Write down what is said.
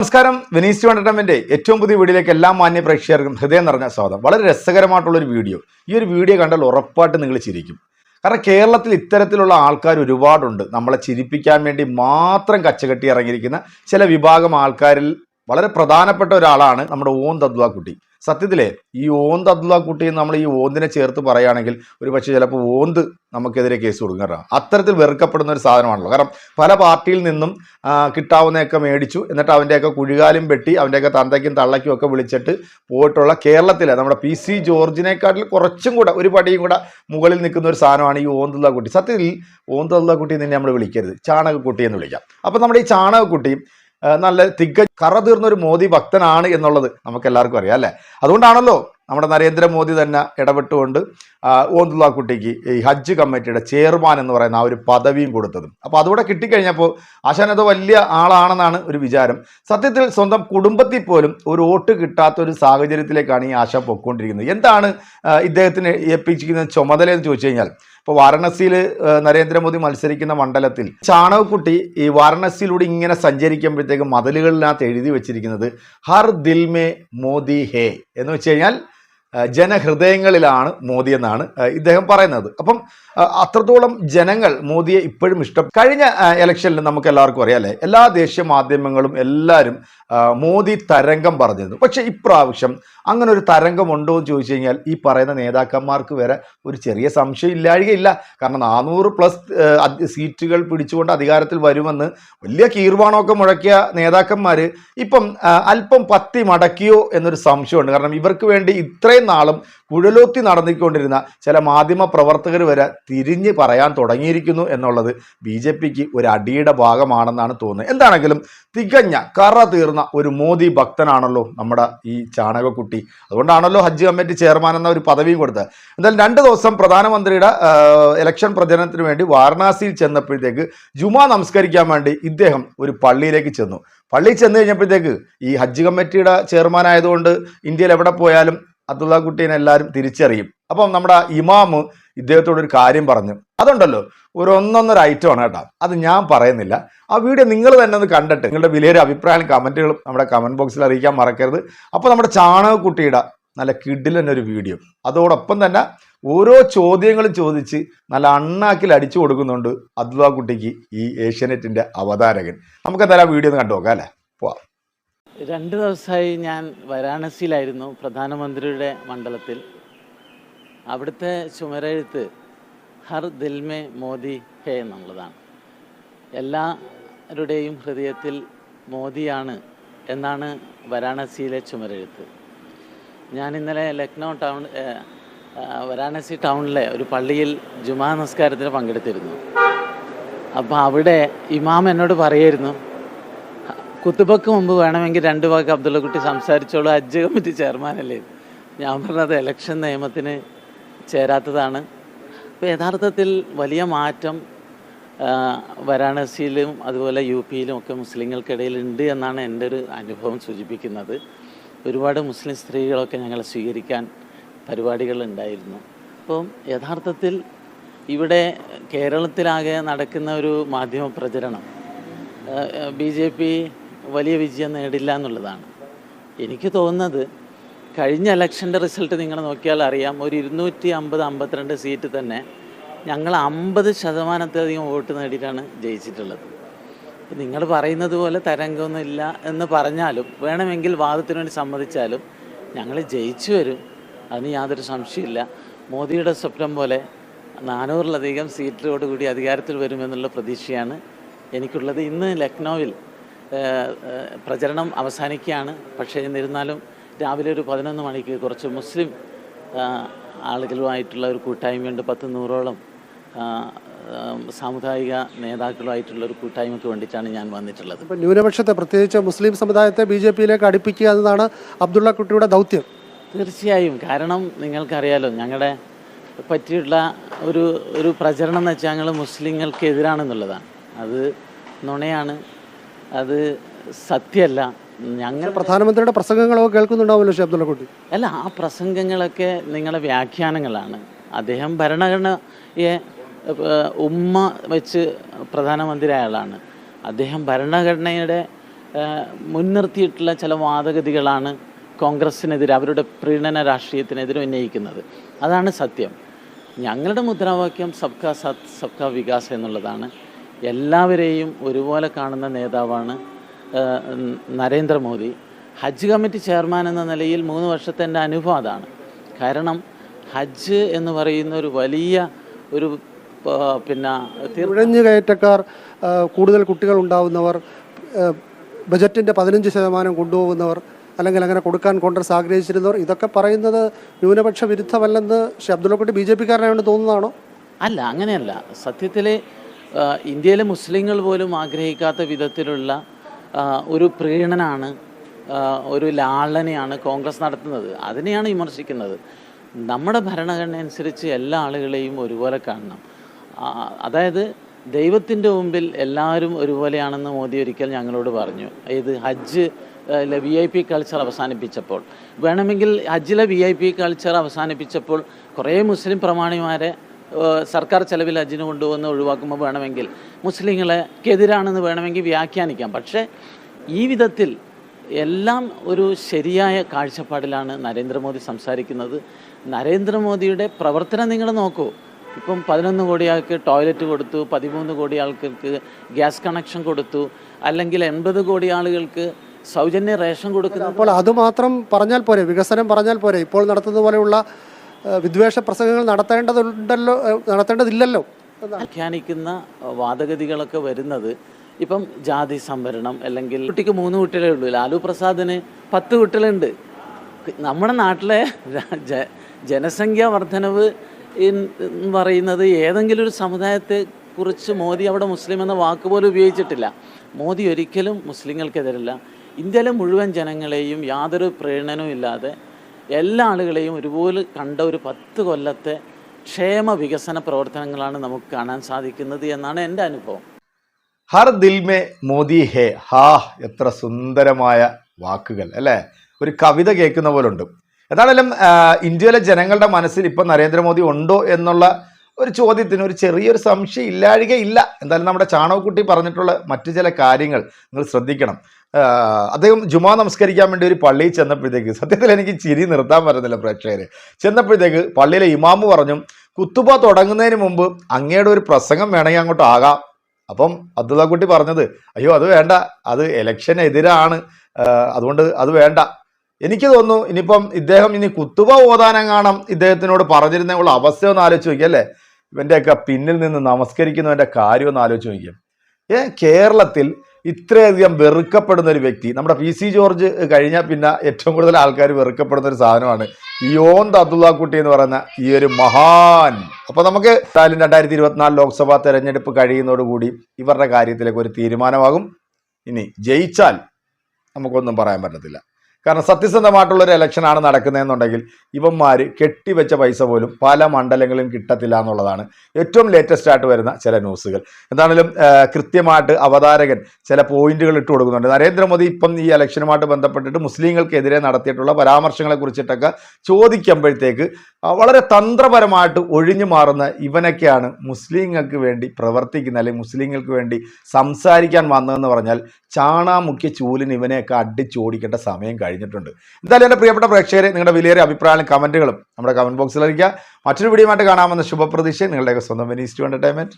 നമസ്കാരം. Venice entertainment ഏറ്റവും പുതിയ വീഡിയോയിലേക്ക് എല്ലാ മാന്യ പ്രേക്ഷകർക്കും ഹൃദയം നിറഞ്ഞ സ്വാഗതം. വളരെ രസകരമായിട്ടുള്ള ഒരു വീഡിയോ. ഈ ഒരു വീഡിയോ കണ്ടാൽ ഉറപ്പായിട്ട് നിങ്ങൾ ചിരിക്കും. കാരണം കേരളത്തിൽ ഇത്തരത്തിലുള്ള ആൾക്കാർ ഒരുപാടുണ്ട്. നമ്മളെ ചിരിപ്പിക്കാൻ വേണ്ടി മാത്രം കച്ചകെട്ടി ഇറങ്ങിയിരിക്കുന്ന ചില വിഭാഗം ആൾക്കാരിൽ വളരെ പ്രധാനപ്പെട്ട ഒരാളാണ് നമ്മുടെ ഓം തദ്വ കുട്ടി. സത്യത്തിലെ ഈ ഓൻ തദ്വ കുട്ടി നമ്മൾ ഈ ഓന്തിനെ ചേർത്ത് പറയുകയാണെങ്കിൽ ഒരു പക്ഷേ ചിലപ്പോൾ ഓന്ത് നമുക്കെതിരെ കേസ് കൊടുക്കും അത്തരത്തിൽ വെറുക്കപ്പെടുന്ന ഒരു സാധനമാണല്ലോ. കാരണം പല പാർട്ടിയിൽ നിന്നും കിട്ടാവുന്നതൊക്കെ മേടിച്ചു എന്നിട്ട് അവന്റെയൊക്കെ കുഴികാലും വെട്ടി അവന്റെയൊക്കെ തന്തയ്ക്കും തള്ളയ്ക്കും ഒക്കെ വിളിച്ചിട്ട് പോയിട്ടുള്ള കേരളത്തിലെ നമ്മുടെ പി സി ജോർജിനെക്കാട്ടിൽ കുറച്ചും കൂടെ ഒരു പടിയും കൂടെ മുകളിൽ നിൽക്കുന്ന ഒരു സാധനമാണ് ഈ ഓന്തുള്ള കുട്ടി. സത്യത്തിൽ ഓന്തുള്ള കുട്ടി നിന്നെ നമ്മൾ വിളിക്കരുത്. ചാണകക്കുട്ടി എന്ന് വിളിക്കാം. അപ്പം നമ്മുടെ ഈ ചാണകക്കുട്ടി ആ, നല്ല തിക കറ തീർന്ന ഒരു മോദി ഭക്തനാണ് എന്നുള്ളത് നമുക്ക് എല്ലാവർക്കും അറിയാം അല്ലേ? അതുകൊണ്ടാണല്ലോ നമ്മുടെ നരേന്ദ്രമോദി തന്നെ ഇടപെട്ടുകൊണ്ട് ആ, ഓന്തുള്ള കുട്ടിക്ക് ഈ ഹജ്ജ് കമ്മിറ്റിയുടെ ചെയർമാൻ എന്ന് പറയുന്ന ആ ഒരു പദവിയും കൊടുത്തത്. അപ്പോൾ അതുകൂടെ കിട്ടിക്കഴിഞ്ഞപ്പോൾ ആശാൻ അത് വലിയ ആളാണെന്നാണ് ഒരു വിചാരം. സത്യത്തിൽ സ്വന്തം കുടുംബത്തിൽ പോലും ഒരു വോട്ട് കിട്ടാത്ത ഒരു സാഹചര്യത്തിലേക്കാണ് ഈ ആശ പൊയ്ക്കൊണ്ടിരിക്കുന്നത്. എന്താണ് ഇദ്ദേഹത്തിന് ഏൽപ്പിച്ചിരിക്കുന്ന ചുമതല എന്ന് ചോദിച്ചു കഴിഞ്ഞാൽ ഇപ്പോൾ വാരണസിയിൽ നരേന്ദ്രമോദി മത്സരിക്കുന്ന മണ്ഡലത്തിൽ ചാണകക്കുട്ടി ഈ വാരണസിയിലൂടെ ഇങ്ങനെ സഞ്ചരിക്കുമ്പോഴത്തേക്ക് മതിലുകളിനകത്ത് എഴുതി വെച്ചിരിക്കുന്നത് ഹർ ദിൽമേ മോദി ഹേ എന്ന് വെച്ച് കഴിഞ്ഞാൽ ജനഹൃദയങ്ങളിലാണ് മോദി എന്നാണ് ഇദ്ദേഹം പറയുന്നത്. അപ്പം അത്രത്തോളം ജനങ്ങൾ മോദിയെ ഇപ്പോഴും ഇഷ്ടം കഴിഞ്ഞ ഇലക്ഷനിൽ നമുക്ക് എല്ലാവർക്കും അറിയാം അല്ലേ? എല്ലാ ദേശീയ മാധ്യമങ്ങളും എല്ലാവരും മോദി തരംഗം പറഞ്ഞിരുന്നു. പക്ഷേ ഇപ്രാവശ്യം അങ്ങനെ ഒരു തരംഗം ഉണ്ടോ എന്ന് ചോദിച്ചു കഴിഞ്ഞാൽ ഈ പറയുന്ന നേതാക്കന്മാർക്ക് വരെ ഒരു ചെറിയ സംശയം ഇല്ലാഴികയില്ല. കാരണം നാനൂറ് പ്ലസ് സീറ്റുകൾ പിടിച്ചുകൊണ്ട് അധികാരത്തിൽ വരുമെന്ന് വലിയ കീർവാണമൊക്കെ മുഴക്കിയ നേതാക്കന്മാർ ഇപ്പം അല്പം പത്തി മടക്കിയോ എന്നൊരു സംശയമുണ്ട്. കാരണം ഇവർക്ക് വേണ്ടി ഇത്രയും നാളും കുഴലോത്തി നടന്നിക്കൊണ്ടിരുന്ന ചില മാധ്യമ പ്രവർത്തകർ വരെ തിരിഞ്ഞ് പറയാൻ തുടങ്ങിയിരിക്കുന്നു എന്നുള്ളത് ബി ജെ പിക്ക് ഒരു അടിയുടെ ഭാഗമാണെന്നാണ് തോന്നുന്നത്. എന്താണെങ്കിലും തികഞ്ഞ കറ തീർന്ന ഒരു മോദി ഭക്തനാണല്ലോ നമ്മുടെ ഈ ചാണകക്കുട്ടി. അതുകൊണ്ടാണല്ലോ ഹജ്ജ് കമ്മിറ്റി ചെയർമാൻ എന്ന ഒരു പദവിയും കൊടുത്തത്. എന്തായാലും രണ്ട് ദിവസം പ്രധാനമന്ത്രിയുടെ ഇലക്ഷൻ പ്രചരണത്തിന് വേണ്ടി വാരണാസിയിൽ ചെന്നപ്പോഴത്തേക്ക് ജുമാ നമസ്കരിക്കാൻ വേണ്ടി ഇദ്ദേഹം ഒരു പള്ളിയിലേക്ക് ചെന്നു. പള്ളിയിൽ ചെന്ന് കഴിഞ്ഞപ്പോഴത്തേക്ക് ഈ ഹജ്ജ് കമ്മിറ്റിയുടെ ചെയർമാൻ ആയതുകൊണ്ട് ഇന്ത്യയിൽ എവിടെ പോയാലും അബ്ദുള്ള കുട്ടീനെ എല്ലാവരും തിരിച്ചറിയും. അപ്പം നമ്മുടെ ഇമാമ് ഇദ്ദേഹത്തോട് ഒരു കാര്യം പറഞ്ഞു. അതുണ്ടല്ലോ ഒരു ഒന്നൊന്നര ഐറ്റമാണ് കേട്ടോ. അത് ഞാൻ പറയുന്നില്ല. ആ വീഡിയോ നിങ്ങൾ തന്നെ ഒന്ന് കണ്ടിട്ട് നിങ്ങളുടെ വിലയേറിയ അഭിപ്രായം കമന്റുകളും നമ്മുടെ കമന്റ് ബോക്സിൽ അറിയിക്കാൻ മറക്കരുത്. അപ്പോൾ നമ്മുടെ ചാണകക്കുട്ടിയുടെ നല്ല കിഡിലൻ ഒരു വീഡിയോ അതോടൊപ്പം തന്നെ ഓരോ ചോദ്യങ്ങളും ചോദിച്ച് നല്ല അണ്ണാക്കിൽ അടിച്ചു കൊടുക്കുന്നുണ്ട് അദ്വാ കുട്ടിക്ക് ഈ ഏഷ്യാനെറ്റിന്റെ അവതാരകൻ. നമുക്ക് എന്തായാലും വീഡിയോ ഒന്ന് കണ്ടു നോക്കാം അല്ലേ? പോവാം. രണ്ട് ദിവസമായി ഞാൻ വാരാണസിയിലായിരുന്നു പ്രധാനമന്ത്രിയുടെ മണ്ഡലത്തിൽ. അവിടുത്തെ ചുമരെഴുത്ത് ഹർ ദിൽമേ മോദി ഹേ എന്നുള്ളതാണ്. എല്ലാവരുടെയും ഹൃദയത്തിൽ മോദിയാണ് എന്നാണ് വാരാണസിയിലെ ചുമരെഴുത്ത്. ഞാൻ ഇന്നലെ ലക്നൗ ടൗൺ വാരാണസി ടൗണിലെ ഒരു പള്ളിയിൽ ജുമാ നമസ്കാരത്തിന് പങ്കെടുത്തിരുന്നു. അപ്പോൾ അവിടെ ഇമാം എന്നോട് പറയായിരുന്നു കുത്തുബക്ക് മുമ്പ് വേണമെങ്കിൽ രണ്ട് വാക്ക് അബ്ദുള്ളക്കുട്ടി സംസാരിച്ചോളൂ. ഹജ്ജ് കമ്മിറ്റി ചെയർമാനല്ലേ? ഞാൻ പറഞ്ഞത് ഇലക്ഷൻ നിയമത്തിന് ചേരാത്തതാണ്. അപ്പോൾ യഥാർത്ഥത്തിൽ വലിയ മാറ്റം വാരാണസിയിലും അതുപോലെ യു പിയിലും ഒക്കെ മുസ്ലിങ്ങൾക്കിടയിൽ ഉണ്ട് എന്നാണ് എന്റെ ഒരു അനുഭവം സൂചിപ്പിക്കുന്നത്. ഒരുപാട് മുസ്ലിം സ്ത്രീകളൊക്കെ ഞങ്ങളെ സ്വീകരിക്കാൻ പരിപാടികൾ ഉണ്ടായിരുന്നു അപ്പം യഥാർത്ഥത്തിൽ ഇവിടെ കേരളത്തിലാകെ നടക്കുന്ന ഒരു മാധ്യമ പ്രചരണം ബി ജെ പി വലിയ വിജയം നേടില്ല എന്നുള്ളതാണ്. എനിക്ക് തോന്നുന്നത് കഴിഞ്ഞ ഇലക്ഷന്റെ റിസൾട്ട് നിങ്ങൾ നോക്കിയാൽ അറിയാം. ഒരു ഇരുന്നൂറ്റി അമ്പത് അമ്പത്തിരണ്ട് സീറ്റ് തന്നെ ഞങ്ങൾ അമ്പത് ശതമാനത്തിലധികം വോട്ട് നേടിയിട്ടാണ് ജയിച്ചിട്ടുള്ളത്. നിങ്ങൾ പറയുന്നത് പോലെ തരംഗമൊന്നുമില്ല എന്ന് പറഞ്ഞാലും വേണമെങ്കിൽ വാദത്തിന് വേണ്ടി സമ്മതിച്ചാലും ഞങ്ങൾ ജയിച്ചു വരും. അതിന് യാതൊരു സംശയമില്ല മോദിയുടെ സ്വപ്നം പോലെ നാനൂറിലധികം സീറ്റോട് കൂടി അധികാരത്തിൽ വരുമെന്നുള്ള പ്രതീക്ഷയാണ് എനിക്കുള്ളത്. ഇന്ന് ലക്നൗവിൽ പ്രചരണം അവസാനിക്കുകയാണ്. പക്ഷേ എന്നിരുന്നാലും രാവിലെ ഒരു പതിനൊന്ന് മണിക്ക് കുറച്ച് മുസ്ലിം ആളുകളുമായിട്ടുള്ള ഒരു കൂട്ടായ്മയുണ്ട്. പത്ത് നൂറോളം സാമുദായിക നേതാക്കളുമായിട്ടുള്ള ഒരു കൂട്ടായ്മയ്ക്ക് വേണ്ടിയിട്ടാണ് ഞാൻ വന്നിട്ടുള്ളത്. ഇപ്പം ന്യൂനപക്ഷത്തെ പ്രത്യേകിച്ച് മുസ്ലിം സമുദായത്തെ ബി ജെ പിയിലേക്ക് അടുപ്പിക്കുക എന്നതാണ് അബ്ദുള്ള കുട്ടിയുടെ ദൗത്യം. തീർച്ചയായും. കാരണം നിങ്ങൾക്കറിയാലോ ഞങ്ങളുടെ പറ്റിയുള്ള ഒരു ഒരു പ്രചരണം എന്ന് വെച്ചാൽ ഞങ്ങൾ മുസ്ലിങ്ങൾക്ക് എതിരാണെന്നുള്ളതാണ് അത് നുണയാണ്. അത് സത്യമല്ല. ഞങ്ങൾ പ്രധാനമന്ത്രിയുടെ പ്രസംഗങ്ങളൊക്കെ കേൾക്കുന്നുണ്ടാവുമല്ലോ ഷേ അബ്ദുള്ള കുട്ടി അല്ല ആ പ്രസംഗങ്ങളൊക്കെ നിങ്ങളെ വ്യാഖ്യാനങ്ങളാണ്. അദ്ദേഹം ഭരണഘടനയെ ഉമ്മ വെച്ച് പ്രധാനമന്ത്രി അയാളാണ് അദ്ദേഹം ഭരണഘടനയുടെ മുൻനിർത്തിയിട്ടുള്ള ചില വാദഗതികളാണ് കോൺഗ്രസിനെതിരെ അവരുടെ പ്രീണന രാഷ്ട്രീയത്തിനെതിരെ ഉന്നയിക്കുന്നത്. അതാണ് സത്യം. ഞങ്ങളുടെ മുദ്രാവാക്യം സബ്കാ സത് സബ്കാ വികാസ് എന്നുള്ളതാണ്. എല്ലാവരെയും ഒരുപോലെ കാണുന്ന നേതാവാണ് നരേന്ദ്രമോദി. ഹജ്ജ് കമ്മിറ്റി ചെയർമാൻ എന്ന നിലയിൽ മൂന്ന് വർഷത്തെ എന്റെ അനുഭവം അതാണ്. കാരണം ഹജ്ജ് എന്ന് പറയുന്ന ഒരു വലിയ ഒരു പിന്നെ നുഴഞ്ഞു കയറ്റക്കാർ കൂടുതൽ കുട്ടികൾ ഉണ്ടാവുന്നവർ ബജറ്റിന്റെ പതിനഞ്ച് ശതമാനം കൊണ്ടുപോകുന്നവർ അല്ലെങ്കിൽ അങ്ങനെ കൊടുക്കാൻ കോൺഗ്രസ് ആഗ്രഹിച്ചിരുന്നവർ ഇതൊക്കെ പറയുന്നത് ന്യൂനപക്ഷ വിരുദ്ധമല്ലെന്ന് ശ്രീ അബ്ദുള്ളക്കുട്ടി ബി ജെ പിക്കാരനാണെന്ന് തോന്നുന്നതാണോ? അല്ല അങ്ങനെയല്ല. സത്യത്തിൽ ഇന്ത്യയിലെ മുസ്ലിങ്ങൾ പോലും ആഗ്രഹിക്കാത്ത വിധത്തിലുള്ള ഒരു പ്രീണനാണ് ഒരു ലാളനയാണ് കോൺഗ്രസ് നടത്തുന്നത്. അതിനെയാണ് വിമർശിക്കുന്നത്. നമ്മുടെ ഭരണഘടന അനുസരിച്ച് എല്ലാ ആളുകളെയും ഒരുപോലെ കാണണം. അതായത് ദൈവത്തിന്റെ മുമ്പിൽ എല്ലാവരും ഒരുപോലെയാണെന്ന് മോദി ഒരിക്കൽ ഞങ്ങളോട് പറഞ്ഞു. ഇത് Hajj V I P culture അവസാനിപ്പിച്ചപ്പോൾ. വേണമെങ്കിൽ ഹജ്ജിലെ വി ഐ പി കൾച്ചർ അവസാനിപ്പിച്ചപ്പോൾ കുറേ മുസ്ലിം പ്രമാണിമാരെ സർക്കാർ ചെലവിൽ ഹജ്ജിന് കൊണ്ടുവന്ന് ഒഴിവാക്കുമ്പോൾ വേണമെങ്കിൽ മുസ്ലിങ്ങളെക്കെതിരാണെന്ന് വേണമെങ്കിൽ വ്യാഖ്യാനിക്കാം. പക്ഷേ ഈ വിധത്തിൽ എല്ലാം ഒരു ശരിയായ കാഴ്ചപ്പാടിലാണ് നരേന്ദ്രമോദി സംസാരിക്കുന്നത്. നരേന്ദ്രമോദിയുടെ പ്രവർത്തനം നിങ്ങൾ നോക്കൂ. ഇപ്പം പതിനൊന്ന് കോടി ആൾക്ക് ടോയ്ലറ്റ് കൊടുത്തു പതിമൂന്ന് കോടി ആൾക്കാർക്ക് ഗ്യാസ് കണക്ഷൻ കൊടുത്തു അല്ലെങ്കിൽ എൺപത് കോടി ആളുകൾക്ക് സൗജന്യ റേഷൻ കൊടുക്കുന്നു അപ്പോൾ അതുമാത്രം പറഞ്ഞാൽ പോരെ വികസനം പറഞ്ഞാൽ പോരെ. ഇപ്പോൾ നടത്തുന്ന പോലെയുള്ള വിദ്വേഷ പ്രസംഗങ്ങൾ നടത്തേണ്ടതുണ്ടല്ലോ നടത്തേണ്ടതില്ലല്ലോ. വ്യാഖ്യാനിക്കുന്ന വാദഗതികളൊക്കെ വരുന്നത് ഇപ്പം ജാതി സംവരണം അല്ലെങ്കിൽ കുട്ടിക്ക് മൂന്ന് കുട്ടികളേ ഉള്ളൂ. ലാലു പ്രസാദിന് പത്ത് കുട്ടികളുണ്ട്. നമ്മുടെ നാട്ടിലെ ജനസംഖ്യ വർധനവ് എന്ന് പറയുന്നത് ഏതെങ്കിലും ഒരു സമുദായത്തെ കുറിച്ച് മോദി അവിടെ മുസ്ലിം എന്ന വാക്ക് പോലും ഉപയോഗിച്ചിട്ടില്ല. മോദി ഒരിക്കലും മുസ്ലിങ്ങൾക്കെതിരല്ല. ഇന്ത്യയിലെ മുഴുവൻ ജനങ്ങളെയും യാതൊരു പ്രേരണനും ഇല്ലാതെ എല്ലാ ആളുകളെയും ഒരുപോലെ കണ്ട ഒരു പത്ത് കൊല്ലത്തെ ക്ഷേമ വികസന പ്രവർത്തനങ്ങളാണ് നമുക്ക് കാണാൻ സാധിക്കുന്നത് എന്നാണ് എന്റെ അനുഭവം. ഹർ ദിൽമേ മോദി ഹേ ഹാ എത്ര സുന്ദരമായ വാക്കുകൾ അല്ലേ? ഒരു കവിത കേൾക്കുന്ന പോലെ ഉണ്ട് എന്താണെങ്കിലും ഇന്ത്യയിലെ ജനങ്ങളുടെ മനസ്സിൽ ഇപ്പം നരേന്ദ്രമോദി ഉണ്ടോ എന്നുള്ള ഒരു ചോദ്യത്തിന് ഒരു ചെറിയൊരു സംശയം ഇല്ലാഴികയില്ല. എന്തായാലും നമ്മുടെ ചാണകക്കുട്ടി പറഞ്ഞിട്ടുള്ള മറ്റു ചില കാര്യങ്ങൾ നിങ്ങൾ ശ്രദ്ധിക്കണം. അദ്ദേഹം ജുമാ നമസ്കരിക്കാൻ വേണ്ടി ഒരു പള്ളിയിൽ ചെന്നപ്പോഴത്തേക്ക് സത്യത്തിൽ എനിക്ക് ചിരി നിർത്താൻ പറ്റുന്നില്ല പ്രേക്ഷകർ ചെന്നപ്പോഴത്തേക്ക് പള്ളിയിലെ ഇമാമു പറഞ്ഞു കുത്തുബ തുടങ്ങുന്നതിന് മുമ്പ് അങ്ങയുടെ ഒരു പ്രസംഗം വേണമെങ്കിൽ അങ്ങോട്ട് ആകാം. അപ്പം അബ്ദുള്ള കുട്ടി പറഞ്ഞത് അയ്യോ അത് വേണ്ട. അത് എലക്ഷനെതിരാണ് അതുകൊണ്ട് അത് വേണ്ട. എനിക്ക് തോന്നുന്നു ഇനിയിപ്പം ഇദ്ദേഹം ഇനി കുത്തുബ ഓതാനെങ്ങാണം ഇദ്ദേഹത്തിനോട് പറഞ്ഞിരുന്നുള്ള അവസ്ഥ ഒന്ന് ആലോചിച്ച് നോക്കിയല്ലേ? ഇവന്റെയൊക്കെ പിന്നിൽ നിന്ന് നമസ്കരിക്കുന്നവന്റെ കാര്യം ഒന്ന് ആലോചിച്ച് നോക്കിയാൽ കേരളത്തിൽ ഇത്രയധികം വെറുക്കപ്പെടുന്ന ഒരു വ്യക്തി നമ്മുടെ പി സി ജോർജ് കഴിഞ്ഞാൽ പിന്നെ ഏറ്റവും കൂടുതൽ ആൾക്കാർ വെറുക്കപ്പെടുന്ന ഒരു സാധനമാണ് യോന്ത് അബ്ദുള്ളക്കുട്ടി കുട്ടി എന്ന് പറയുന്ന ഈ ഒരു മഹാൻ. അപ്പൊ നമുക്ക് എന്തായാലും രണ്ടായിരത്തി ഇരുപത്തിനാല് ലോക്സഭാ തെരഞ്ഞെടുപ്പ് കഴിയുന്നതോടുകൂടി ഇവരുടെ കാര്യത്തിലേക്ക് ഒരു തീരുമാനമാകും. ഇനി ജയിച്ചാൽ നമുക്കൊന്നും പറയാൻ പറ്റത്തില്ല. കാരണം സത്യസന്ധമായിട്ടുള്ളൊരു ഇലക്ഷനാണ് നടക്കുന്നതെന്നുണ്ടെങ്കിൽ ഇവന്മാർ കെട്ടിവെച്ച പൈസ പോലും പല മണ്ഡലങ്ങളിലും കിട്ടത്തില്ല എന്നുള്ളതാണ് ഏറ്റവും ലേറ്റസ്റ്റ് ആയിട്ട് വരുന്ന ചില ന്യൂസുകൾ എന്താണെങ്കിലും കൃത്യമായിട്ട് അവതാരകൻ ചില പോയിന്റുകൾ ഇട്ട് കൊടുക്കുന്നുണ്ട്. നരേന്ദ്രമോദി ഇപ്പം ഈ ഇലക്ഷനുമായിട്ട് ബന്ധപ്പെട്ടിട്ട് മുസ്ലിങ്ങൾക്കെതിരെ നടത്തിയിട്ടുള്ള പരാമർശങ്ങളെ കുറിച്ചിട്ടൊക്കെ ചോദിക്കുമ്പോഴത്തേക്ക് വളരെ തന്ത്രപരമായിട്ട് ഒഴിഞ്ഞു മാറുന്ന ഇവനൊക്കെയാണ് മുസ്ലിങ്ങൾക്ക് വേണ്ടി പ്രവർത്തിക്കുന്ന അല്ലെങ്കിൽ മുസ്ലിങ്ങൾക്ക് വേണ്ടി സംസാരിക്കാൻ വന്നതെന്ന് പറഞ്ഞാൽ ചാണാമുഖ്യ ചൂലിന് ഇവനെയൊക്കെ അടിച്ചോടിക്കേണ്ട സമയം കഴിഞ്ഞിട്ടുണ്ട്. എന്തായാലും എന്റെ പ്രിയപ്പെട്ട പ്രേക്ഷകരെ നിങ്ങളുടെ വിലയേറിയ അഭിപ്രായങ്ങളും കമന്റുകളും നമ്മുടെ കമന്റ് ബോക്സിൽ അറിയിക്കുക. മറ്റൊരു വീഡിയോ ആയിട്ട് കാണാമെന്ന ശുഭപ്രതീക്ഷ നിങ്ങളുടെയൊക്കെ സ്വന്തം ടു എന്റർടൈൻമെന്റ്